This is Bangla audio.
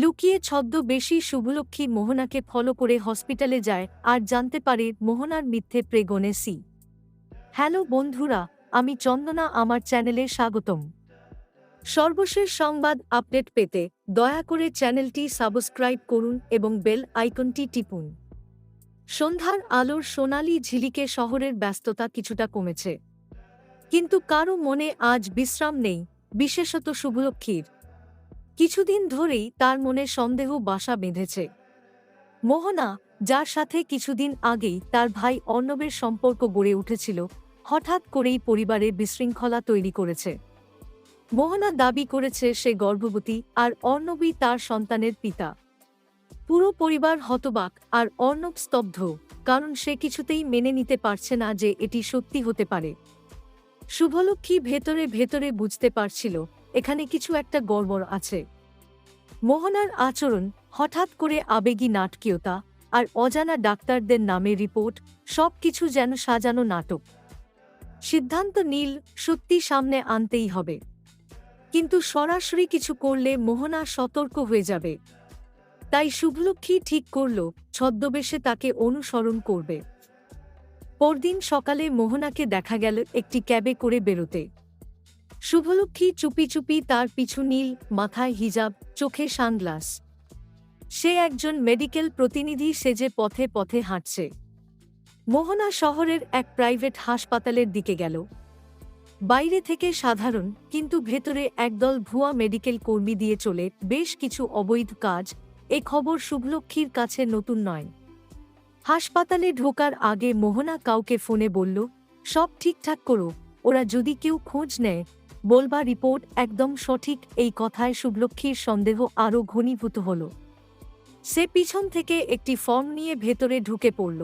লুকিয়ে ছদ্মবেশী শুভলক্ষ্মী মোহনাকে ফলো করে হসপিটালে যায়, আর জানতে পারে মোহনার মিথ্যে প্রেগনে সি হ্যালো বন্ধুরা, আমি চন্দনা, আমার চ্যানেলে স্বাগতম। সর্বশেষ সংবাদ আপডেট পেতে দয়া করে চ্যানেলটি সাবস্ক্রাইব করুন এবং বেল আইকনটি টিপুন। সন্ধ্যার আলোর সোনালি ঝিলিকে শহরের ব্যস্ততা কিছুটা কমেছে। কিন্তু কারও মনে আজ বিশ্রাম নেই, বিশেষত শুভলক্ষ্মীর। কিছুদিন ধরেই তার মনে সন্দেহ বাসা বেঁধেছে। মোহনা, যার সাথে কিছুদিন আগেই তার ভাই অর্ণবের সম্পর্ক গড়ে উঠেছিল, হঠাৎ করেই পরিবারে বিশৃঙ্খলা তৈরি করেছে। মোহনা দাবি করেছে সে গর্ভবতী আর অর্ণবই তার সন্তানের পিতা। পুরো পরিবার হতবাক আর অর্ণব স্তব্ধ, কারণ সে কিছুতেই মেনে নিতে পারছে না যে এটি সত্যি হতে পারে। শুভলক্ষ্মী ভেতরে ভেতরে বুঝতে পারছিল, এখানে কিছু একটা গড়বড় আছে। মোহনার আচরণ হঠাৎ করে আবেগী নাটকীয়তা আর অজানা ডাক্তারদের নামে রিপোর্ট, সবকিছু যেন সাজানো নাটক। সিদ্ধান্ত নীল, সত্যি সামনে আনতেই হবে। কিন্তু সরাসরি কিছু করলে মোহনা সতর্ক হয়ে যাবে। তাই শুভলক্ষ্মী ঠিক করল, ছদ্মবেশে তাকে অনুসরণ করবে। পরদিন সকালে মোহনাকে দেখা গেল একটি ক্যাবে করে বেরোতে। শুভলক্ষ্মী চুপি চুপি তার পিছু নীল, মাথায় হিজাব, চোখে সানগ্লাস। সে একজন মেডিকেল প্রতিনিধি সেজে পথে পথে হাঁটছে। মোহনা শহরের এক প্রাইভেট হাসপাতালের দিকে গেল। বাইরে থেকে সাধারণ, কিন্তু ভেতরে একদল ভুয়া মেডিকেল কর্মী দিয়ে চলে বেশ কিছু অবৈধ কাজ, এ খবর শুভলক্ষ্মীর কাছে নতুন নয়। হাসপাতালে ঢোকার আগে মোহনা কাউকে ফোনে বলল, সব ঠিকঠাক করো। ওরা যদি কেউ খোঁজ নেয় বলবা রিপোর্ট একদম সঠিক, এই কথায় শুভলক্ষ্মীর সন্দেহ আরও ঘনীভূত হল। সে পিছন থেকে একটি ফর্ম নিয়ে ভেতরে ঢুকে পড়ল।